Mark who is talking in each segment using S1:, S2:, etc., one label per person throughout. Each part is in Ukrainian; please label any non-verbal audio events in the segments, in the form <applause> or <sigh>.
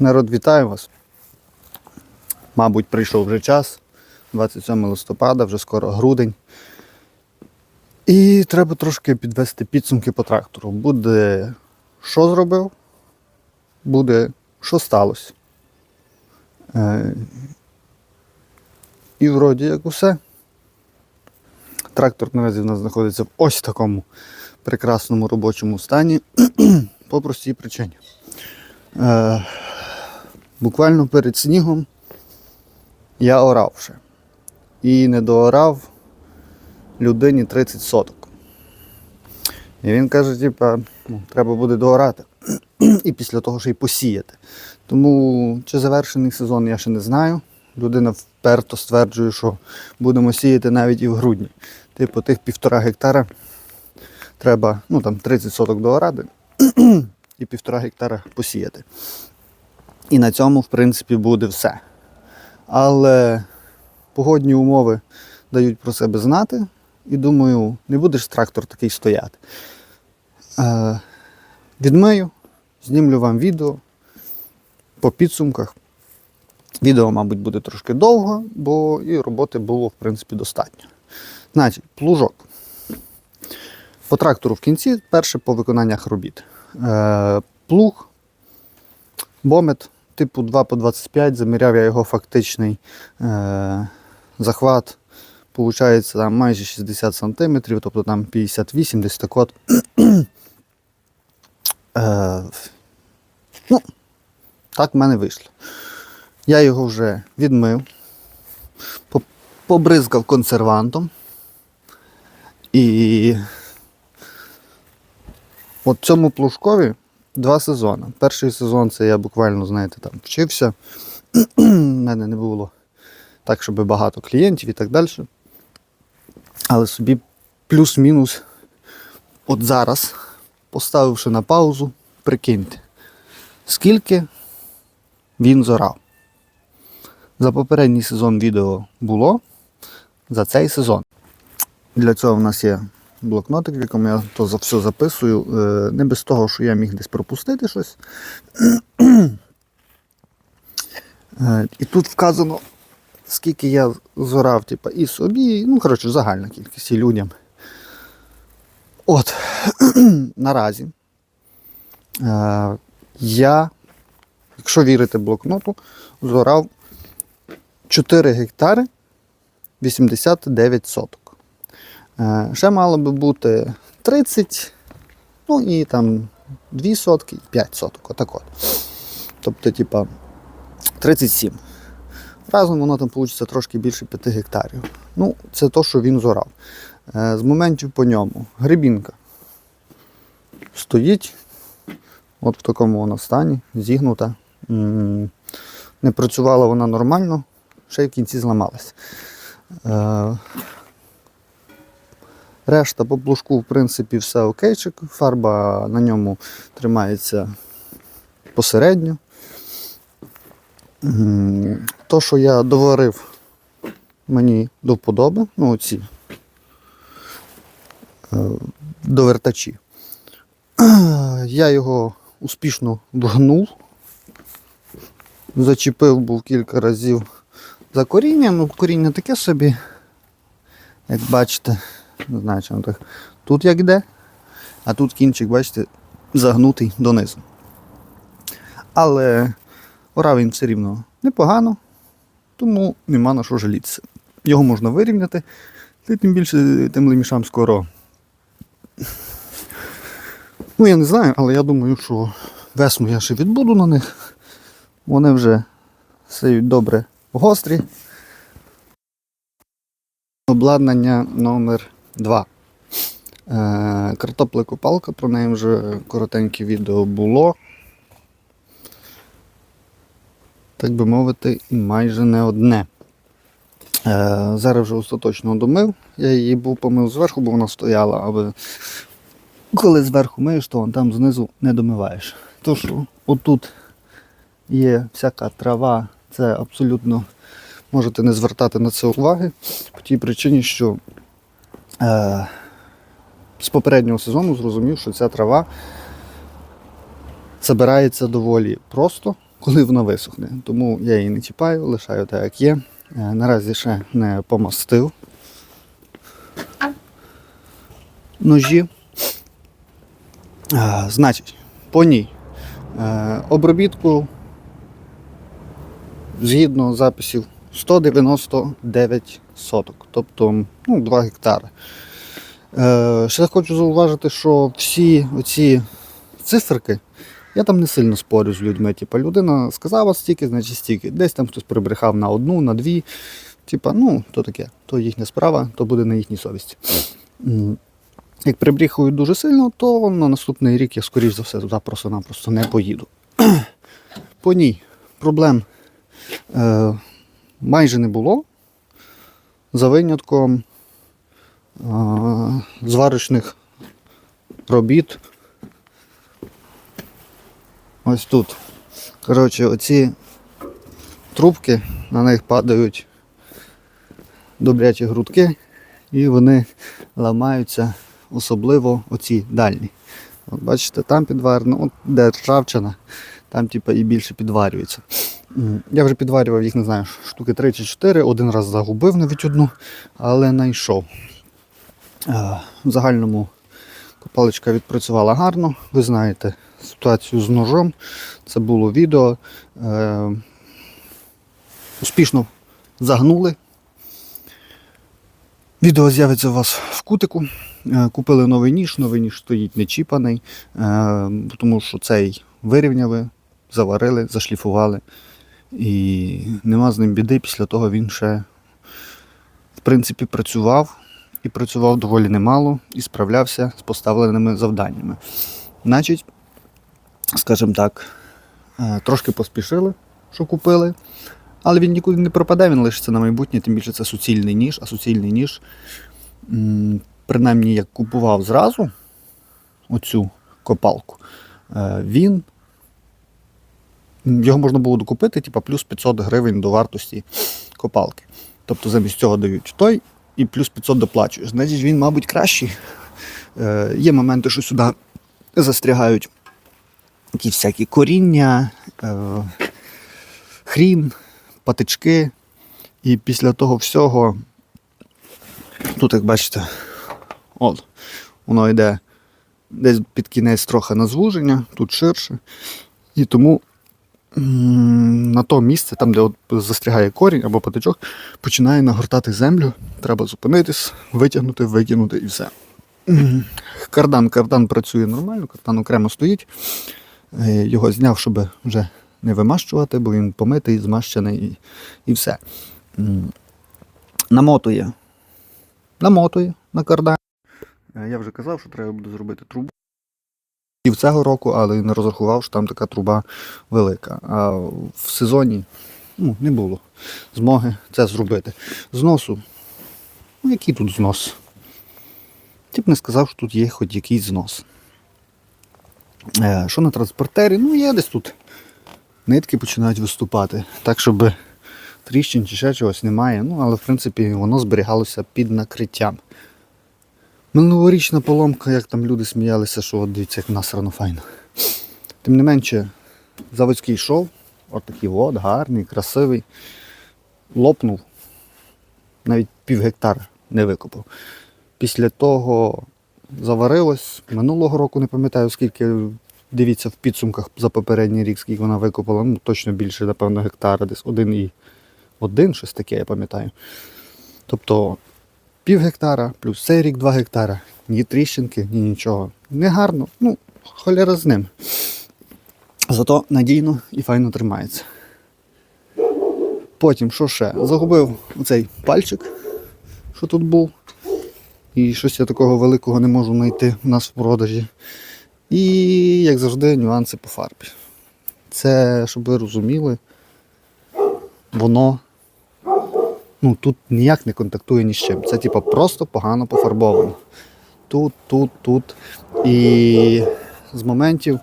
S1: Народ, вітаю вас. Мабуть, прийшов вже час. 27 листопада, вже скоро грудень. І треба трошки підвести підсумки по трактору. Буде що зробив, буде що сталося. Е, і вроді як усе. Трактор наразі в нас знаходиться в ось такому прекрасному робочому стані <clears throat> по простій причині. Е, буквально перед снігом я орав ще. І не доорав людині 30 соток. І він каже, типа, ну, треба буде доорати. <clears throat> І після того ще й посіяти. Тому чи завершений сезон, я ще не знаю. Людина вперто стверджує, що будемо сіяти навіть і в грудні. Типу, тих півтора гектара треба ну, там, 30 соток доорати <clears throat> і півтора гектара посіяти. І на цьому, в принципі, буде все. Але погодні умови дають про себе знати. І думаю, не будеш трактор такий стояти. Е, відмию, знімлю вам відео по підсумках. Відео, мабуть, буде трошки довго, бо і роботи було, в принципі, достатньо. Значить, плужок. По трактору в кінці, перше по виконаннях робіт. Е, плуг, бомет, типу 2 по 25, заміряв я його фактичний е, захват. Получається там майже 60 см, тобто там 58 десь так от. Е, ну, так в мене вийшло. Я його вже відмив, побризкав консервантом. І от цьому плужкові два сезони. Перший сезон це я буквально, знаєте, там вчився. <clears throat> У мене не було так, щоб багато клієнтів і так далі. Але собі плюс-мінус от зараз, поставивши на паузу, прикиньте, скільки він зорав. За попередній сезон відео було, за цей сезон. Для цього в нас є блокнотик, в якому я то за все записую. Е, Не без того, що я міг десь пропустити щось. <clears throat> Е, І тут вказано, скільки я зорав, типу, і собі, ну, коротше, загальна кількість і людям. От, <clears throat> наразі е, я, якщо вірити блокноту, зорав 4 гектари 89 соток. Е, Ще мало би бути 30, ну і там 2 сотки, 5 соток. Отак от. Тобто, типа, 37. Разом воно там вийде трошки більше 5 гектарів. Ну, це то, що він зорав. Е, З моментів по ньому. Грибінка стоїть. От в такому вона стані, зігнута. Не працювала вона нормально, ще й в кінці зламалась. Решта по плужку, в принципі, все окейчик. Фарба на ньому тримається посередньо. То, що я доварив, мені до вподоби, ну оці е, довертачі. <clears throat> Я його успішно вгнув, зачепив був кілька разів за коріння, ну коріння таке собі, як бачите, не так. Тут як йде, а тут кінчик, бачите, загнутий донизу. Але орав він все рівно непогано, тому нема на що жалітися. Його можна вирівняти, та тим більше тим лемішам скоро. Ну, я не знаю, але я думаю, що весну я ще відбуду на них. Вони вже стають добре гострі. Обладнання номер 2. Е, картоплекопалка, про неї вже коротеньке відео було. Так би мовити, і майже не одне. Е, зараз вже остаточно домив. Я її був помив зверху, бо вона стояла, але коли зверху миєш, то там знизу не домиваєш. То що отут є всяка трава, це абсолютно можете не звертати на це уваги по тій причині, що з попереднього сезону зрозумів, що ця трава забирається доволі просто, коли вона висохне. Тому я її не чіпаю, лишаю так, як є. Е, Наразі ще не помастив ножі. Е, Значить, по ній е, обробітку згідно записів 199 соток, тобто ну, 2 гектари. Е, ще хочу зауважити, що всі оці циферки, я там не сильно спорю з людьми. Типа, людина сказала стільки, значить стільки. Десь там хтось прибрехав на одну, на дві. Типа, ну, то таке, то їхня справа, то буде на їхній совісті. Як прибріхують дуже сильно, то на наступний рік я, скоріш за все, туди просто-напросто не поїду. <clears throat> По ній проблем е, майже не було. За винятком зварочних робіт. Ось тут. Коротше, оці трубки, на них падають добрячі грудки, і вони ламаються, особливо оці дальні. От бачите, там підварено, от де ржавчина, там типу, і більше підварюється. Я вже підварював їх, не знаю, штуки 3 чи 4, один раз загубив навіть одну, але знайшов. Е, В загальному копалочка відпрацювала гарно. Ви знаєте ситуацію з ножом. Це було відео. Е, Успішно загнули. Відео з'явиться у вас в кутику. Е, Купили новий ніж, новий ніж стоїть не чіпаний, тому що цей вирівняли, заварили, зашліфували. І нема з ним біди. Після того він ще, в принципі, працював і працював доволі немало і справлявся з поставленими завданнями. Значить, скажімо так, е, трошки поспішили, що купили. Але він нікуди не пропаде, він лишиться на майбутнє, тим більше це суцільний ніж, а суцільний ніж, принаймні, як купував зразу оцю копалку, е, він його можна було докупити, типа плюс 500 гривень до вартості копалки. Тобто замість цього дають той і плюс 500 доплачуєш. Значить, він, мабуть, кращий. Е, є моменти, що сюди застрягають якісь всякі коріння, е, хрін, патички. І після того всього, тут, як бачите, от, воно йде десь під кінець трохи на звуження, тут ширше. І тому на то місце, там, де от застрягає корінь або патичок, починає нагортати землю. Треба зупинитись, витягнути, викинути і все. Кардан, кардан працює нормально, кардан окремо стоїть. Е, Його зняв, щоб вже не вимащувати, бо він помитий, змащений і, і все. Намотує. Намотує на кардан. Е, Я вже казав, що треба буде зробити трубу. І в цього року, але не розрахував, що там така труба велика. А в сезоні ну, не було змоги це зробити. Зносу. Ну, який тут знос? Я б не сказав, що тут є хоч якийсь знос. Е, що на транспортері? Ну, є десь тут. Нитки починають виступати. Так, щоб тріщин чи ще чогось немає. Ну, але в принципі воно зберігалося під накриттям. Минулорічна поломка, як там люди сміялися, що от дивіться, як насрано файно. Тим не менше, заводський йшов, от такий от, гарний, красивий. Лопнув. Навіть пів гектара не викопав. Після того заварилось. Минулого року не пам'ятаю, скільки. Дивіться в підсумках за попередній рік, скільки вона викопала. Ну, точно більше, напевно, гектара, десь один і один, щось таке, я пам'ятаю. Тобто пів гектара, плюс цей рік 2 гектара. Ні тріщинки, ні нічого. Не гарно, ну, холера з ним. Зато надійно і файно тримається. Потім, що ще? Загубив оцей пальчик, що тут був. І щось я такого великого не можу знайти у нас в продажі. І, як завжди, нюанси по фарбі. Це, щоб ви розуміли, воно ну, тут ніяк не контактує ні з чим. Це типа просто погано пофарбовано. Тут, тут, тут. І з моментів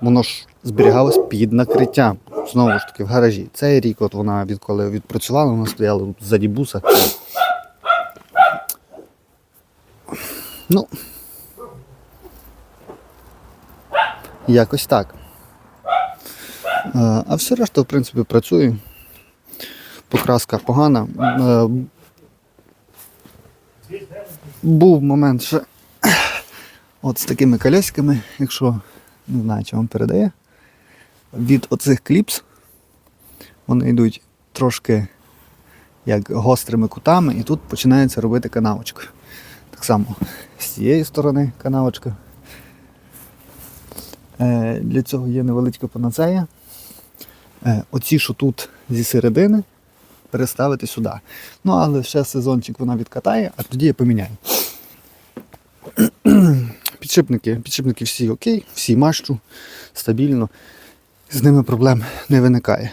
S1: воно ж зберігалось під накриттям. Знову ж таки, в гаражі. Цей рік, от вона відколи відпрацювала, вона стояла тут ззаді буса. Ну. Якось так. Е, А все решта, в принципі, працює. Покраска погана. Е, Був момент ще от з такими колясками, якщо не знаю, чи вам передає. Від оцих кліпс вони йдуть трошки як гострими кутами, і тут починається робити канавочку. Так само з цієї сторони канавочка. Е, для цього є невеличка панацея. Е, оці, що тут зі середини, переставити сюди. Ну, але ще сезончик вона відкатає, а тоді я поміняю. <clears throat> Підшипники, підшипники всі окей, всі мащу, стабільно. З ними проблем не виникає.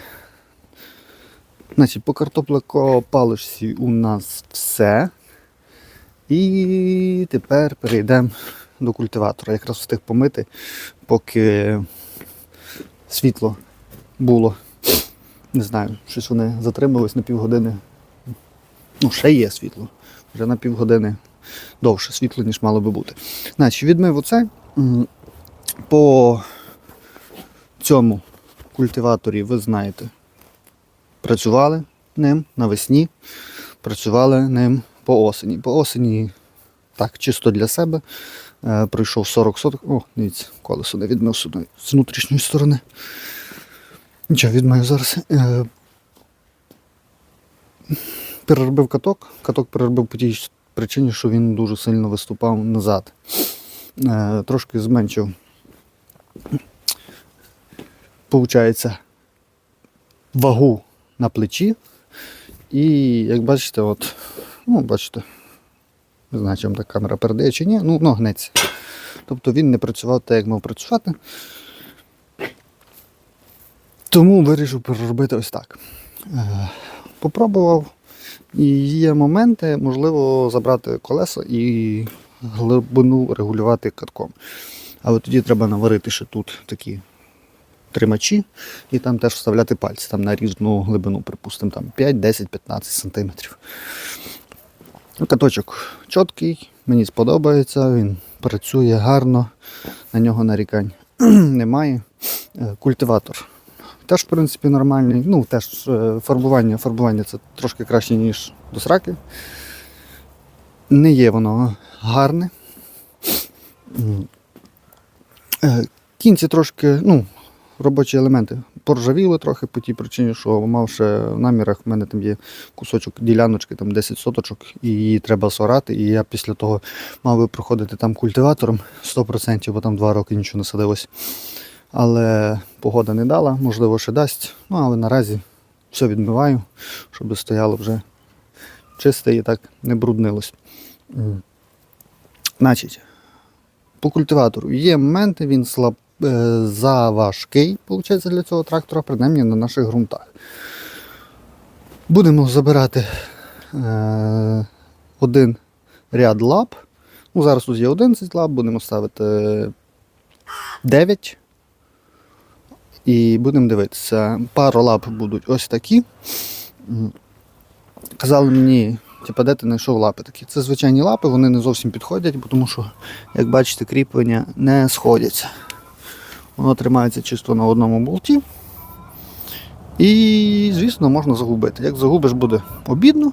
S1: Значить, по картоплекопалишці у нас все. І тепер перейдемо до культиватора. Якраз встиг помити, поки світло було. Не знаю, щось вони затримались на півгодини. Ну, ще є світло. Вже на півгодини довше світло, ніж мало би бути. Значить, відмив оце. По цьому культиваторі, ви знаєте, працювали ним навесні, працювали ним по осені. По осені, так, чисто для себе. Е, пройшов 40 соток. О, дивіться, колесо не відмив з внутрішньої сторони. Нічого, відмию зараз. Е, переробив каток. Каток переробив по тій причині, що він дуже сильно виступав назад. Е, трошки зменшив. Получається вагу на плечі. І як бачите, от, ну, бачите, не знаю, чи вам так камера передає чи ні, ну, ну гнеться. Тобто він не працював так, як мав працювати. Тому вирішив переробити ось так. Е, Попробував. І є моменти, можливо, забрати колеса і глибину регулювати катком. Але тоді треба наварити ще тут такі тримачі і там теж вставляти пальці там на різну глибину, припустимо, там 5, 10, 15 сантиметрів. Ну, Каточок чіткий, мені сподобається, він працює гарно, на нього нарікань <clears throat> немає. Е, Культиватор теж, в принципі, нормальний. Ну, теж е, фарбування, фарбування це трошки краще, ніж до сраки. Не є воно гарне. Е, Кінці трошки, ну, робочі елементи поржавіли трохи по тій причині, що мав ще в намірах, в мене там є кусочок діляночки, там 10 соточок, і її треба сорати. І я після того мав би проходити там культиватором 100%, бо там два роки нічого не садилось. Але погода не дала, можливо, ще дасть. Ну, але наразі все відмиваю, щоб стояло вже чисте і так не бруднилось. М. Значить, по культиватору є моменти, він слаб, е, заважкий, виходить, для цього трактора, принаймні на наших ґрунтах. Будемо забирати е, один ряд лап. Ну, зараз тут є 11 лап, будемо ставити 9. І будемо дивитися. Пару лап будуть ось такі. Казали мені, типу, де ти знайшов лапи такі. Це звичайні лапи, вони не зовсім підходять, тому що, як бачите, кріплення не сходяться. Воно тримається чисто на одному болті. І, звісно, можна загубити. Як загубиш, буде обідно.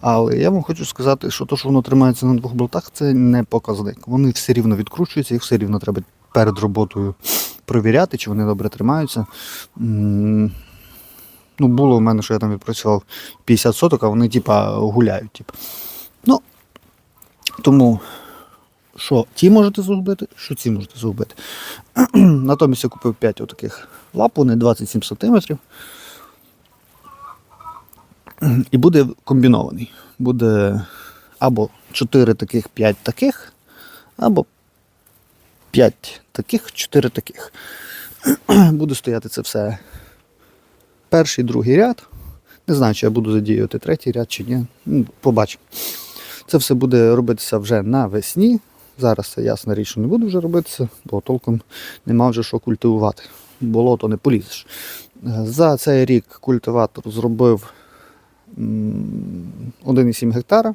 S1: Але я вам хочу сказати, що те, що воно тримається на двох болтах, це не показник. Вони все рівно відкручуються, їх все рівно треба перед роботою провіряти, чи вони добре тримаються. Ну, було в мене, що я там відпрацював 50 соток, а вони типа гуляють. Типа. Ну, тому що ті можете загубити, що ці можете загубити. <clears throat> Натомість я купив 5 отаких лап, вони 27 см. І буде комбінований. Буде або 4 таких, 5 таких, або 5 таких, 4 таких. <clears throat> Буде стояти це все перший, другий ряд. Не знаю, чи я буду задіювати третій ряд чи ні. Ну, Побачимо. Це все буде робитися вже навесні. Зараз це ясна річ, що не буду вже робитися, бо толком нема вже що культивувати. Болото не полізеш. За цей рік культиватор зробив 1,7 гектара.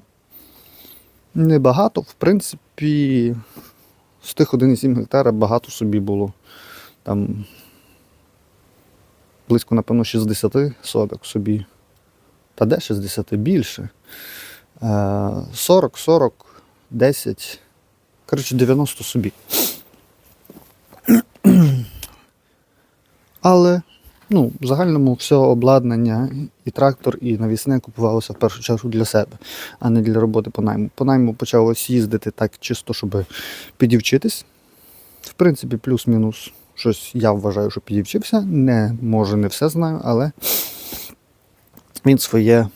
S1: Небагато, в принципі, з тих 1,7 гектара багато собі було. Там близько, напевно, 60 соток собі. Та де 60 більше. Е, 40, 40, 10. Коротше, 90 собі. <clears throat> Але ну, в загальному все обладнання, і трактор, і навісне купувалося в першу чергу для себе, а не для роботи по найму. По найму почав ось їздити так чисто, щоб підівчитись. В принципі, плюс-мінус щось я вважаю, що підівчився. Не, може, не все знаю, але він своє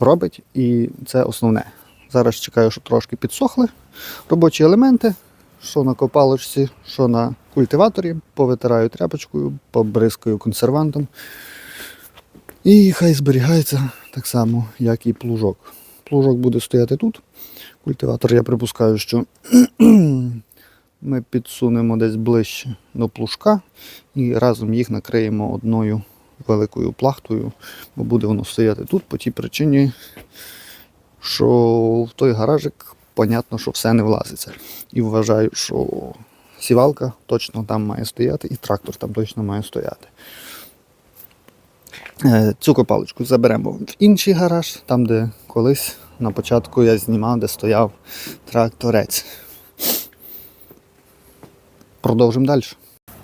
S1: робить і це основне. Зараз чекаю, щоб трошки підсохли робочі елементи, що на копалочці, що на культиваторі, повитираю тряпочкою, побризкаю консервантом. І хай зберігається так само, як і плужок. Плужок буде стояти тут. Культиватор, я припускаю, що <clears throat> ми підсунемо десь ближче до плужка і разом їх накриємо одною великою плахтою, бо буде воно стояти тут по тій причині, що в той гаражик, понятно, що все не влазиться. І вважаю, що сівалка точно там має стояти, і трактор там точно має стояти. Е, Цю копалочку заберемо в інший гараж, там, де колись на початку я знімав, де стояв тракторець. Продовжимо далі.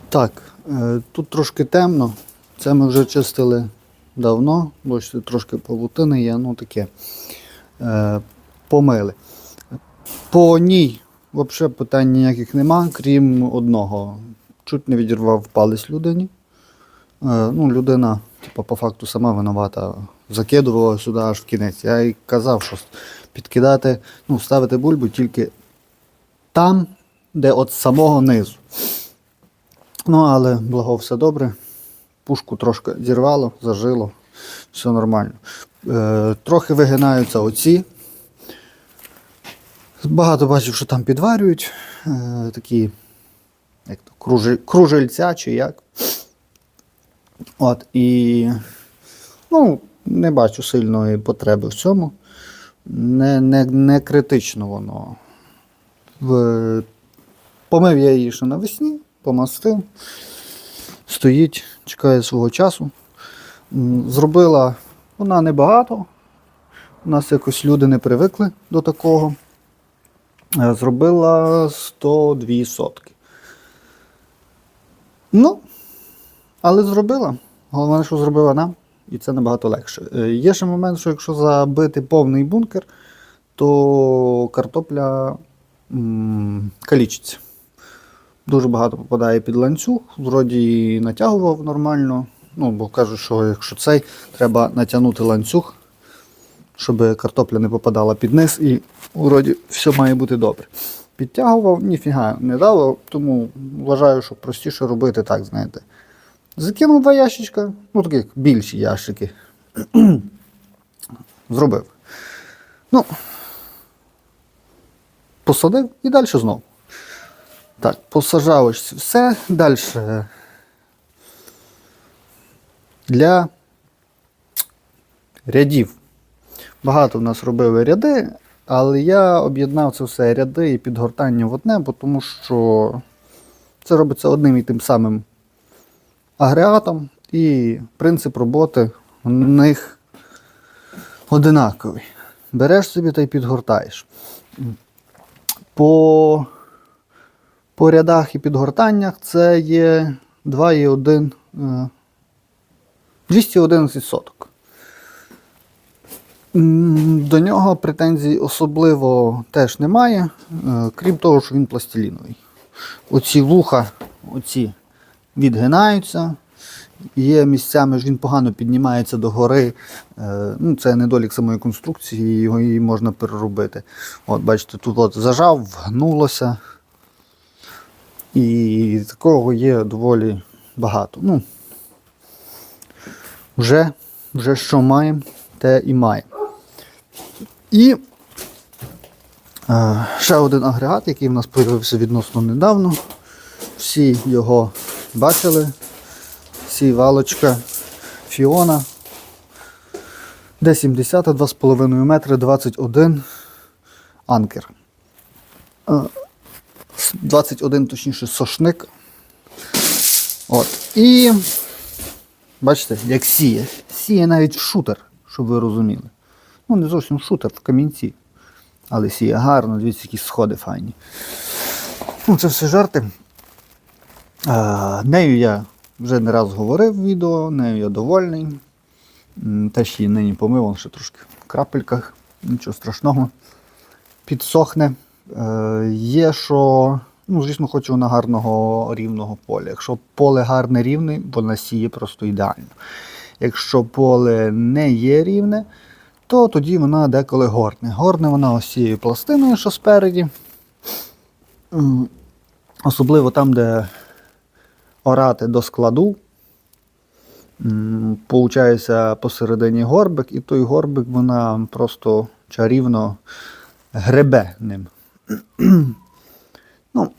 S1: Так, е, тут трошки темно. Це ми вже чистили давно, бо трошки павутини є, ну таке. Е, помили. По ній взагалі питань ніяких нема, крім одного. Чуть не відірвав палець людині. Е, ну, людина, типу, по факту сама винувата, закидувала сюди аж в кінець. Я їй казав, що підкидати, ну, ставити бульбу тільки там, де от самого низу. Ну, але благо все добре. Пушку трошки зірвало, зажило, все нормально. Е, трохи вигинаються оці. Багато бачив, що там підварюють е, такі як то, кружель, кружельця чи як. От, і ну, не бачу сильної потреби в цьому. Не, не, не критично воно. В, помив я її ще навесні, помастив. Стоїть, чекає свого часу. Зробила вона небагато. У нас якось люди не привикли до такого. Е, Зробила 102 сотки. Ну, але зробила. Головне, що зробила нам, і це набагато легше. Е, Є ще момент, що якщо забити повний бункер, то картопля калічиться. Дуже багато попадає під ланцюг, вроді натягував нормально. Ну, бо кажуть, що якщо цей, треба натягнути ланцюг, щоб картопля не попадала під низ і вроді все має бути добре. Підтягував, ніфіга не дало, тому вважаю, що простіше робити так, знаєте. Закинув два ящичка, ну таких більші ящики. <clears throat> Зробив. Ну, посадив і далі знову. Так, посажав ось все. Далі. Для рядів. Багато в нас робили ряди, але я об'єднав це все ряди і підгортання в одне, бо тому що це робиться одним і тим самим агрегатом, і принцип роботи в них одинаковий. Береш собі та й підгортаєш. По, по рядах і підгортаннях це є 2,1 е, 211 соток. До нього претензій особливо теж немає, е, крім того, що він пластиліновий. Оці вуха, оці відгинаються. Є місцями, ж він погано піднімається до гори. Е, Ну, це недолік самої конструкції, його її можна переробити. От, бачите, тут от зажав, вгнулося. І такого є доволі багато. Ну, вже, вже що маємо, те і маємо. І е, ще один агрегат, який в нас з'явився відносно недавно. Всі його бачили. Сівалочка Фіона. Д70 2,5 метри 21 анкер. Е, 21, точніше, сошник. От. І Бачите, як сіє. Сіє навіть шутер, щоб ви розуміли. Ну, не зовсім шутер, в камінці. Але сіє гарно, дивіться, які сходи файні. Ну, це все жарти. А, нею я вже не раз говорив в відео, нею я довольний. Теж її нині помив, ще трошки в крапельках, нічого страшного. Підсохне. Е, є, що, ну, звісно, хочу вона гарного рівного поля. Якщо поле гарне рівне, вона сіє просто ідеально. Якщо поле не є рівне, то тоді вона деколи горне. Горне вона ось цією пластиною, що спереді. Особливо там, де орати до складу. Получається посередині горбик, і той горбик вона просто чарівно гребе ним. ну,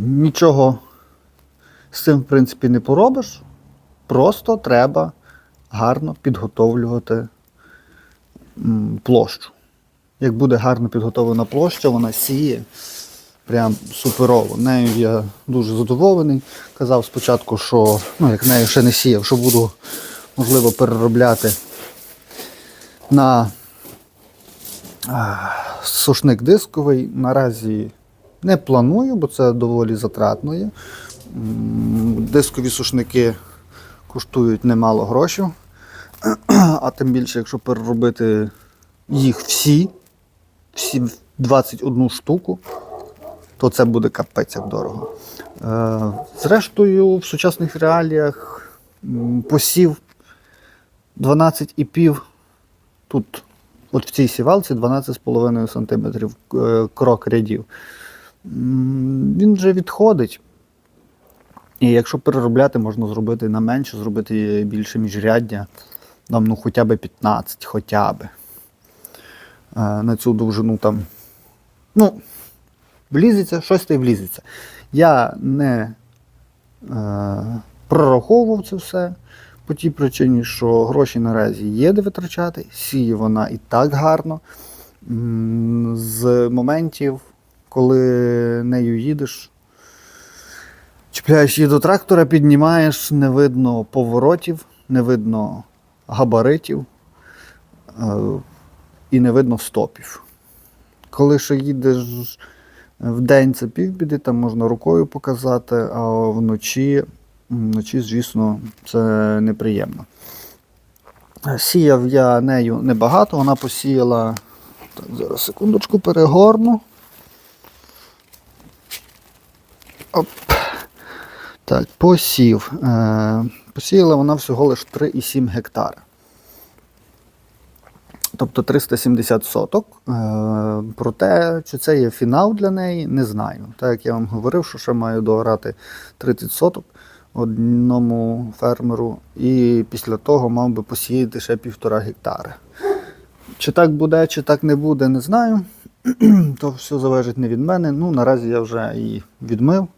S1: нічого з цим, в принципі, не поробиш. Просто треба гарно підготовлювати площу. Як буде гарно підготовлена площа, вона сіє прям суперово. Нею я дуже задоволений. Казав спочатку, що ну, як нею ще не сіяв, що буду можливо переробляти на сушник дисковий. Наразі не планую, бо це доволі затратно є. Дискові сушники коштують немало грошей. <clears throat> А тим більше, якщо переробити їх всі, всі 21 штуку, то це буде капець як дорого. Е, зрештою, в сучасних реаліях посів 12,5. Тут, от в цій сівалці 12,5 см е, крок рядів. Він вже відходить. І якщо переробляти, можна зробити на менше, зробити більше міжряддя, там, ну, хоча б 15, хоча б. Е, на цю довжину там. Ну, влізеться, щось та й влізеться. Я не е, прораховував це все по тій причині, що гроші наразі є де витрачати, сіє вона і так гарно. З моментів, коли нею їдеш, чіпляєш її до трактора, піднімаєш, не видно поворотів, не видно габаритів е, і не видно стопів. Коли ще їдеш в день це півбіди, там можна рукою показати, а вночі, вночі, звісно, це неприємно. Сіяв я нею небагато, вона посіяла. Так, зараз секундочку перегорну. Оп. Так, посів. Е, посіяла вона всього лише 3,7 гектара. Тобто 370 соток. Е, проте, чи це є фінал для неї, не знаю. Так як я вам говорив, що ще маю доорати 30 соток одному фермеру, і після того мав би посіяти ще півтора гектари. Чи так буде, чи так не буде, не знаю. <clears throat> То все залежить не від мене. Ну, наразі я вже її відмив.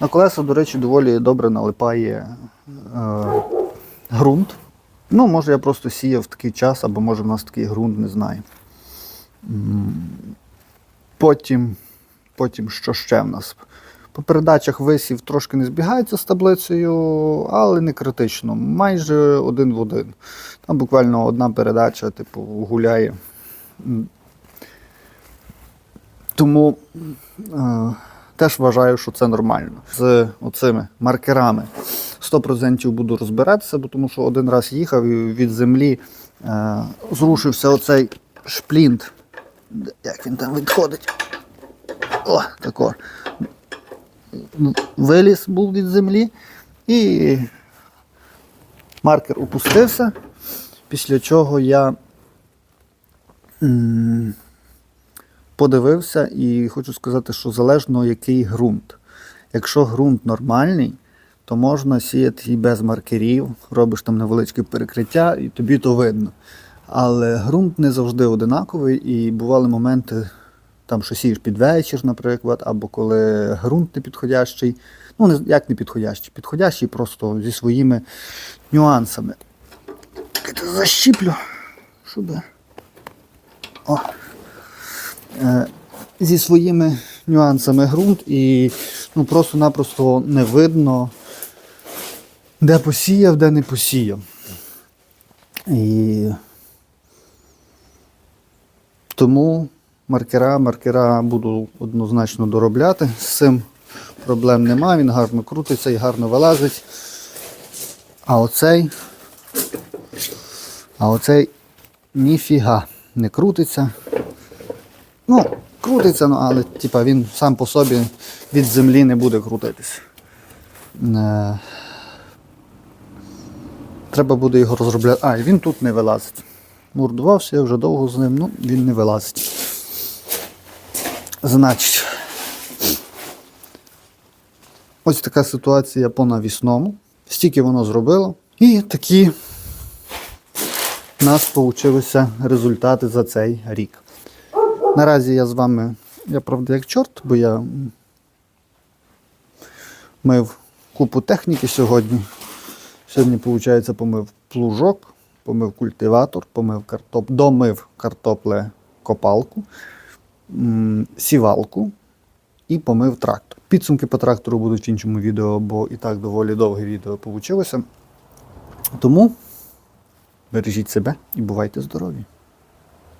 S1: На колеса, до речі, доволі добре налипає е, ґрунт. Ну, може, я просто сіяв в такий час, або може в нас такий ґрунт, не знаю. Потім, потім що ще в нас? По передачах висів трошки не збігається з таблицею, але не критично. Майже один в один. Там буквально одна передача, типу, гуляє. Тому е, теж вважаю, що це нормально. З оцими маркерами 100% буду розбиратися, бо тому що один раз їхав і від землі е, зрушився оцей шплінт. Як він там відходить? О, тако. Виліз був від землі і маркер опустився, після чого я подивився і хочу сказати, що залежно який ґрунт. Якщо ґрунт нормальний, то можна сіяти і без маркерів, робиш там невеличке перекриття і тобі то видно. Але ґрунт не завжди одинаковий, і бували моменти, там, що сієш під вечір, наприклад, або коли ґрунт не підходящий. Ну, як не підходящий, підходящий просто зі своїми нюансами. Защіплю, щоб. О. Е, зі своїми нюансами ґрунт і ну, просто-напросто не видно де посіяв, де не посіяв. І тому маркера, маркера буду однозначно доробляти. З цим проблем нема, він гарно крутиться і гарно вилазить. А оцей, а оцей ніфіга не крутиться. Ну, крутиться, ну, але типа, він сам по собі від землі не буде крутитись. Е, Треба буде його розробляти. А, і він тут не вилазить. Мордувався, я вже довго з ним, ну він не вилазить. Значить, ось така ситуація по навісному. Стільки воно зробило. І такі у нас получилися результати за цей рік. Наразі я з вами, я правда як чорт, бо я мив купу техніки сьогодні. Сьогодні, виходить, помив плужок, помив культиватор, помив картоп, домив картопле копалку, сівалку і помив трактор. Підсумки по трактору будуть в іншому відео, бо і так доволі довге відео вийшло. Тому бережіть себе і бувайте здорові!